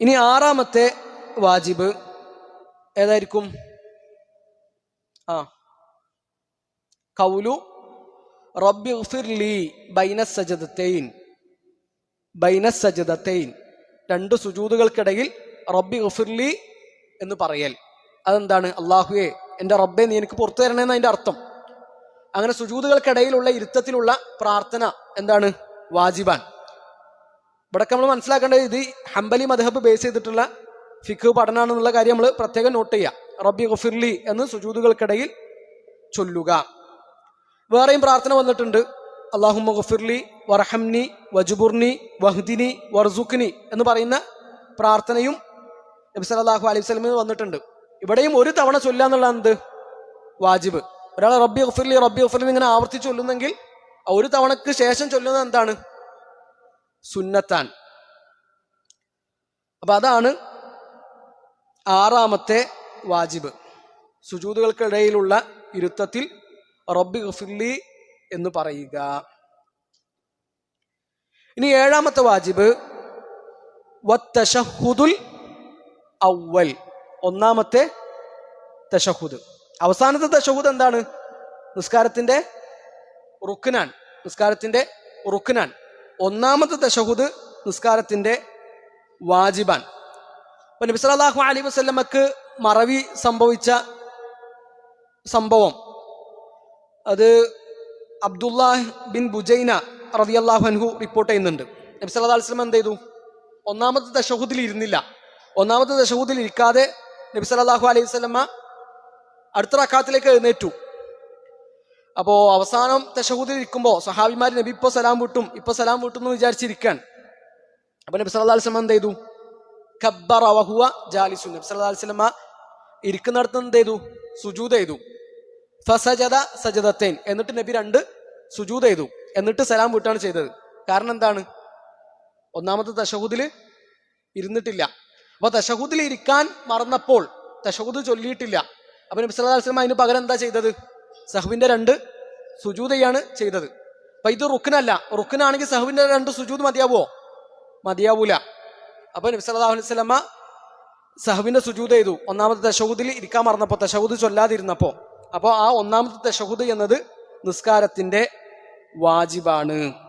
ഇനി ആറാമത്തെ വാജിബ് ഏതായിരിക്കും? ആ. കൗലു റബ്ബി ബൈന സജദത്തൈൻ ബൈന സജദത്തൈൻ രണ്ട് സുജൂതുകൾക്കിടയിൽ റബ്ബി ലീ എന്ന് പറയൽ. അതെന്താണ്? അള്ളാഹുവെ എന്റെ റബ്ബെ നീ എനിക്ക് പുറത്തു തരണേന്ന് അതിന്റെ അർത്ഥം. അങ്ങനെ സുജൂതുകൾക്കിടയിലുള്ള ഇരുത്തത്തിലുള്ള പ്രാർത്ഥന എന്താണ്? വാജിബാൻ ഇവിടെ നമ്മൾ മനസ്സിലാക്കേണ്ടത് ഇത് ഹംബലി മധബ് ബേസ് ചെയ്തിട്ടുള്ള ഫിഖ് പഠനമാണെന്നുള്ള കാര്യം നമ്മൾ പ്രത്യേകം നോട്ട് ചെയ്യാം. റബ്ബി ഗഫിർലി എന്ന് സുജൂതുകൾക്കിടയിൽ ചൊല്ലുക. വേറെയും പ്രാർത്ഥന വന്നിട്ടുണ്ട്. അള്ളാഹുമ്മ ഗുഫിർലി വർഹംനി വജുബുർനി വഹ്ദിനി വർസുഖ്നി എന്ന് പറയുന്ന പ്രാർത്ഥനയും നബി സല്ലല്ലാഹു അലൈഹി സ്വലമിന് വന്നിട്ടുണ്ട്. ഇവിടെയും ഒരു തവണ ചൊല്ലുക എന്നുള്ളതാണ് എന്ത്? വാജിബ്. ഒരാൾ റബ്ബി ഗഫിർലി റബ്ബി ഗഫിർലി ഇങ്ങനെ ആവർത്തിച്ച് ചൊല്ലുന്നെങ്കിൽ ഒരു തവണക്ക് ശേഷം ചൊല്ലുന്നത് എന്താണ്? സുന്നത്താൻ. അപ്പൊ അതാണ് ആറാമത്തെ വാജിബ്. സുജൂതുകൾക്കിടയിലുള്ള ഇരുത്തത്തിൽ റബ്ബി ഗഫില്ലി എന്ന് പറയുക. ഇനി ഏഴാമത്തെ വാജിബ് വത്തശഹുദുൽ അവൽ ഒന്നാമത്തെ തശഹുദ്. അവസാനത്തെ തശഹുദ് എന്താണ്? നിസ്കാരത്തിന്റെ റുക്കിനാൻ നിസ്കാരത്തിന്റെ റുക്കിനാൻ ഒന്നാമത്തെ തശഹുദ് നിസ്കാരത്തിന്റെ വാജിബാൻ അപ്പൊ നബി സലാഹു അലി വസല്ലമക്ക് മറവി സംഭവിച്ച സംഭവം. അത് അബ്ദുല്ലാഹ് ബിൻ ബുജൈന റളിയല്ലാഹു അൻഹു റിപ്പോർട്ട് ചെയ്യുന്നുണ്ട്. നബി സല്ലല്ലാഹു അലൈഹി വസല്ലം എന്ത് ചെയ്തു ഒന്നാമത്തെ ദശഹുദിൽ ഇരുന്നില്ല. ഒന്നാമത്തെ ദശഹുദിൽ ഇരിക്കാതെ നബി സല്ലല്ലാഹു അലൈഹി സ്വലമ്മ അടുത്ത റക്കാത്തിലേക്ക് എഴുന്നേറ്റു. അപ്പോ അവസാനം തശഹൂദിൽ ഇരിക്കുമ്പോ സഹാബിമാർ നബി ഇപ്പൊ സലാം വിട്ടും ഇപ്പൊ സലാം വിട്ടും എന്ന് വിചാരിച്ചിരിക്കാൻ അപ്പൊ നബി സല്ലാ വസല്ലം എന്ത് ചെയ്തു? ഖബ്ബർ ജാലിസു നബി സല്ലാ അലൈഹി വസല്ലമ ഇരിക്കുന്നിടത്ത് എന്ത് ചെയ്തു? സുജൂദ് ചെയ്തു. ഫസജത സജതത്തേൻ എന്നിട്ട് നബി രണ്ട് സുജൂദ് ചെയ്തു. എന്നിട്ട് സലാം വിട്ടാണ് ചെയ്തത്. കാരണം എന്താണ്? ഒന്നാമത്തെ തശഹൂദിൽ ഇരുന്നിട്ടില്ല. അപ്പൊ തശഹൂദിൽ ഇരിക്കാൻ മറന്നപ്പോൾ തശഹൂദ് ചൊല്ലിയിട്ടില്ല. അപ്പൊ നബി സല്ലാ വസല്ലം അതിന് പകരം എന്താ ചെയ്തത്? സഹുവിന്റെ രണ്ട് സുജൂതയാണ് ചെയ്തത്. അപ്പൊ ഇത് റുക്കിനല്ല റുക്കിനാണെങ്കിൽ സഹുവിന്റെ രണ്ട് സുജൂത് മതിയാവോ? മതിയാവൂല. അപ്പൊ നബി സല്ലല്ലാഹു അലൈഹി വസല്ലമ സഹുവിന്റെ സുജൂത് ചെയ്തു. ഒന്നാമത്തെ തശഹുദിൽ ഇരിക്കാൻ മറന്നപ്പോ തശഹുദ് ചൊല്ലാതിരുന്നപ്പോ. അപ്പോൾ ആ ഒന്നാമത്തെ തശഹുദ് എന്നത് നിസ്കാരത്തിന്റെ വാജിബാണ്.